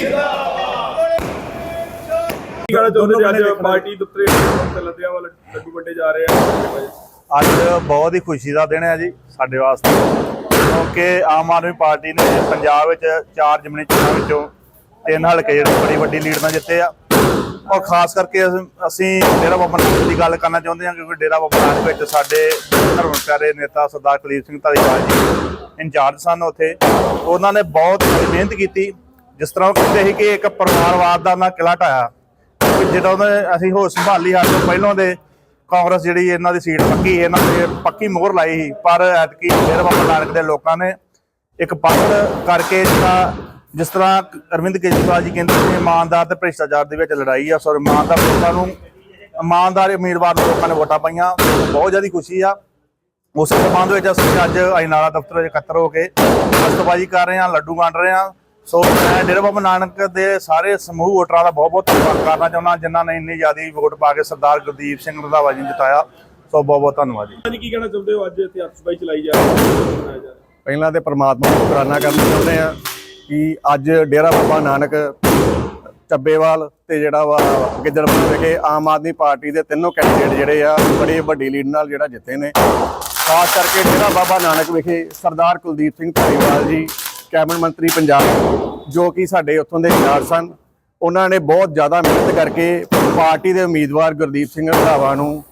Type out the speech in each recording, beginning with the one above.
Yeah. ਕਹਿਣਾ ਚਾਹੁੰਦੇ ਅੱਜ ਪਾਰਟੀ ਲੱਦਿਆਂ ਵਾਲੇ ਲੱਡੂ ਵੱਡੇ ਜਾ ਰਹੇ ਆ। ਅੱਜ ਬਹੁਤ ਹੀ ਖੁਸ਼ੀ ਦਾ ਦਿਨ ਹੈ ਜੀ ਸਾਡੇ ਵਾਸਤੇ ਕਿਉਂਕਿ ਆਮ ਆਦਮੀ ਪਾਰਟੀ ਨੇ ਪੰਜਾਬ ਵਿੱਚ ਚਾਰ ਜਿਮਨੀ ਚੋਣਾਂ ਵਿੱਚੋਂ ਤਿੰਨ ਹਲਕੇ ਜਿਹੜੇ ਬੜੀ ਵੱਡੀ ਲੀਡ ਨਾਲ ਜਿੱਤੇ ਆ। ਔਰ ਖਾਸ ਕਰਕੇ ਅਸੀਂ- ਡੇਰਾ ਬਾਬਾ ਨਾਨਕ ਦੀ ਗੱਲ ਕਰਨਾ ਚਾਹੁੰਦੇ ਹਾਂ ਕਿਉਂਕਿ ਡੇਰਾ ਬਾਬਾ ਨਾਨਕ ਵਿੱਚ ਸਾਡੇ ਧਰਮ ਪਿਆਰੇ ਨੇਤਾ ਸਰਦਾਰ ਕੁਲਦੀਪ ਸਿੰਘ ਧਾਲੀਵਾਲ ਜੀ ਇੰਚਾਰਜ ਸਨ ਉੱਥੇ। ਉਹਨਾਂ ਨੇ ਬਹੁਤ ਮਿਹਨਤ ਕੀਤੀ ਜਿਸ ਤਰ੍ਹਾਂ ਉਹ ਕਹਿੰਦੇ ਸੀ ਕਿ ਇੱਕ ਪਰਿਵਾਰਵਾਦ ਦਾ ਉਹਨਾਂ ਕਿਲਾ ਢਾਇਆ। ਜਦੋਂ ਉਹਨੇ ਅਸੀਂ ਹੋਸ਼ ਸੰਭਾਲੀ ਸਾਡੇ ਤੋਂ ਪਹਿਲਾਂ ਦੇ, ਕਾਂਗਰਸ ਜਿਹੜੀ ਇਹਨਾਂ ਦੀ ਸੀਟ ਪੱਕੀ, ਇਹਨਾਂ ਨੇ ਪੱਕੀ ਮੋਹਰ ਲਾਈ ਸੀ। ਪਰ ਐਤਕੀ ਡੇਰਾ ਬਾਬਾ ਨਾਨਕ ਦੇ ਲੋਕਾਂ ਨੇ ਇੱਕ ਪਕੜ ਕਰਕੇ ਜਿਹੜਾ ਜਿਸ ਤਰ੍ਹਾਂ ਅਰਵਿੰਦ ਕੇਜਰੀਵਾਲ ਜੀ ਕਹਿੰਦੇ ਸੀ ਇਮਾਨਦਾਰ ਤੇ ਭ੍ਰਿਸ਼ਟਾਚਾਰ ਦੇ ਵਿੱਚ ਲੜਾਈ ਆ। ਸੋ ਇਮਾਨਦਾਰ ਲੋਕਾਂ ਨੂੰ, ਇਮਾਨਦਾਰ ਉਮੀਦਵਾਰ ਨੂੰ ਲੋਕਾਂ ਨੇ ਵੋਟਾਂ ਪਾਈਆਂ। ਬਹੁਤ ਜ਼ਿਆਦਾ ਖੁਸ਼ੀ ਆ। ਉਸੇ ਸੰਬੰਧ ਵਿੱਚ ਅਸੀਂ ਅੱਜ ਅਜਨਾਲਾ ਦਫ਼ਤਰ ਵਿੱਚ ਇਕੱਤਰ ਹੋ ਕੇ ਅਸਤਬਾਜੀ ਕਰ ਰਹੇ ਹਾਂ, ਲੱਡੂ ਵੰਡ ਰਹੇ ਹਾਂ। ਸੋ ਮੈਂ ਡੇਰਾ ਬਾਬਾ ਨਾਨਕ ਦੇ ਸਾਰੇ ਸਮੂਹ ਵੋਟਰਾਂ ਦਾ ਬਹੁਤ ਬਹੁਤ ਧੰਨਵਾਦ ਕਰਨਾ ਚਾਹੁੰਦਾ ਜਿਨ੍ਹਾਂ ਨੇ ਇੰਨੀ ਜ਼ਿਆਦਾ ਵੋਟ ਪਾ ਕੇ ਸਰਦਾਰ ਗੁਰਦੀਪ ਸਿੰਘ ਰੰਧਾਵਾ ਜੀ ਨੂੰ ਜਿਤਾਇਆ। ਸੋ ਬਹੁਤ ਬਹੁਤ ਧੰਨਵਾਦ ਜੀ। ਕੀ ਕਹਿਣਾ ਚਾਹੁੰਦੇ ਹੋ? ਅੱਜ ਇੱਥੇ ਅਫਸਬਾਈ ਚਲਾਈ ਜਾ ਰਹੀ ਹੈ ਪਹਿਲਾਂ ਤੇ ਪ੍ਰਮਾਤਮਾ ਨੂੰ ਸ਼ੁਕਰਾਨਾ ਕਰਨਾ ਚਾਹੁੰਦੇ ਆ ਕਿ ਅੱਜ ਡੇਰਾ ਬਾਬਾ ਨਾਨਕ ਚੱਬੇਵਾਲ ਤੇ ਜਿਹੜਾ ਵਾ ਗਿੱਦੜਬਾਹ ਵਿਖੇ ਆਮ ਆਦਮੀ ਪਾਰਟੀ ਦੇ ਤਿੰਨੋਂ ਕੈਂਡੀਡੇਟ ਜਿਹੜੇ ਆ ਬੜੀ ਵੱਡੀ ਲੀਡ ਨਾਲ ਜਿਹੜਾ ਜਿੱਤੇ ਨੇ। ਖਾਸ ਕਰਕੇ ਡੇਰਾ ਬਾਬਾ ਨਾਨਕ ਵਿਖੇ ਸਰਦਾਰ ਕੁਲਦੀਪ ਸਿੰਘ ਧਾਲੀਵਾਲ ਜੀ ਕੈਬਨਿਟ ਮੰਤਰੀ ਪੰਜਾਬ ਜੋ ਕਿ ਸਾਡੇ ਉੱਥੋਂ ਦੇ ਇੰਚਾਰਜ ਸਨ, ਉਹਨਾਂ ਨੇ ਬਹੁਤ ਜ਼ਿਆਦਾ ਮਿਹਨਤ ਕਰਕੇ ਪਾਰਟੀ ਦੇ ਉਮੀਦਵਾਰ ਗੁਰਦੀਪ ਸਿੰਘ ਰੰਧਾਵਾ ਨੂੰ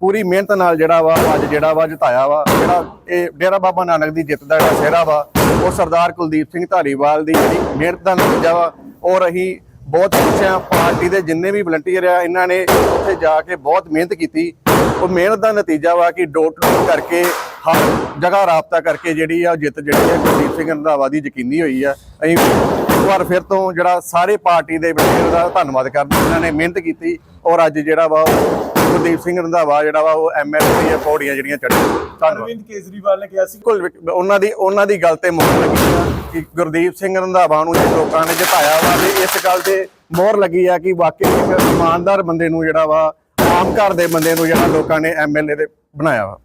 ਪੂਰੀ ਮਿਹਨਤ ਨਾਲ ਜਿਹੜਾ ਵਾ, ਅੱਜ ਜਿਹੜਾ ਵਾ ਜਿਤਾਇਆ ਵਾ, ਜਿਹੜਾ ਇਹ ਡੇਰਾ ਬਾਬਾ ਨਾਨਕ ਦੀ ਜਿੱਤ ਦਾ ਜਿਹੜਾ ਸਿਹਰਾ ਵਾ, ਉਹ ਸਰਦਾਰ ਕੁਲਦੀਪ ਸਿੰਘ ਧਾਰੀਵਾਲ ਦੀ ਜਿਹੜੀ ਮਿਹਨਤ ਦਾ ਨਤੀਜਾ ਵਾ ਔਰ ਅਸੀਂ ਬਹੁਤ ਖੁਸ਼ ਹਾਂ ਪਾਰਟੀ ਦੇ ਜਿੰਨੇ ਵੀ ਵਲੰਟੀਅਰ ਆ, ਇਹਨਾਂ ਨੇ ਉੱਥੇ ਜਾ ਕੇ ਬਹੁਤ ਮਿਹਨਤ ਕੀਤੀ। ਉਹ ਮਿਹਨਤ ਦਾ ਨਤੀਜਾ ਵਾ ਕਿ ਡੋਰ ਟੂ ਡੋਰ ਕਰਕੇ ਹਰ ਜਗ੍ਹਾ ਰਾਬਤਾ ਕਰਕੇ ਜਿਹੜੀ ਆ ਜਿੱਤ ਜਿਹੜੀ ਹੈ ਗੁਰਦੀਪ ਸਿੰਘ ਰੰਧਾਵਾ ਦੀ ਯਕੀਨੀ ਹੋਈ ਆ। ਅਸੀਂ ਇੱਕ ਵਾਰ ਫਿਰ ਤੋਂ ਜਿਹੜਾ ਸਾਰੇ ਪਾਰਟੀ ਦੇ ਵਲੰਟੀਅਰ ਦਾ ਧੰਨਵਾਦ ਕਰਦੇ ਜਿਨ੍ਹਾਂ ਨੇ ਮਿਹਨਤ ਕੀਤੀ ਔਰ ਅੱਜ ਜਿਹੜਾ ਵਾ ਗੁਰਦੀਪ ਸਿੰਘ ਰੰਧਾਵਾ ਜਿਹੜਾ ਵਾ ਉਹ ਐਮਐਲਏ ਦੀਆਂ ਪੌੜੀਆਂ ਜਿਹੜੀਆਂ ਚੜ੍ਹੇ ਧੰਨਵਾਦ। ਅਰਵਿੰਦ ਕੇਜਰੀਵਾਲ ਨੇ ਕਿਹਾ ਸੀ ਬਿਲਕੁਲ ਉਹਨਾਂ ਦੀ ਉਹਨਾਂ ਦੀ ਗੱਲ ਤੇ ਮੋਹਰ ਲੱਗੀ ਆ ਕਿ ਗੁਰਦੀਪ ਸਿੰਘ ਰੰਧਾਵਾ ਨੂੰ ਜੇ ਲੋਕਾਂ ਨੇ ਜਿਤਾਇਆ ਵਾ ਤੇ ਇਸ ਗੱਲ ਤੇ ਮੋਹਰ ਲੱਗੀ ਆ ਕਿ ਵਾਕਈ ਇੱਕ ਇਮਾਨਦਾਰ ਬੰਦੇ ਨੂੰ ਜਿਹੜਾ ਵਾ ਆਮ ਘਰ ਦੇ ਬੰਦੇ ਨੂੰ ਜਿਹੜਾ ਲੋਕਾਂ ਨੇ ਐਮਐਲਏ ਦੇ ਬਣਾਇਆ ਵਾ।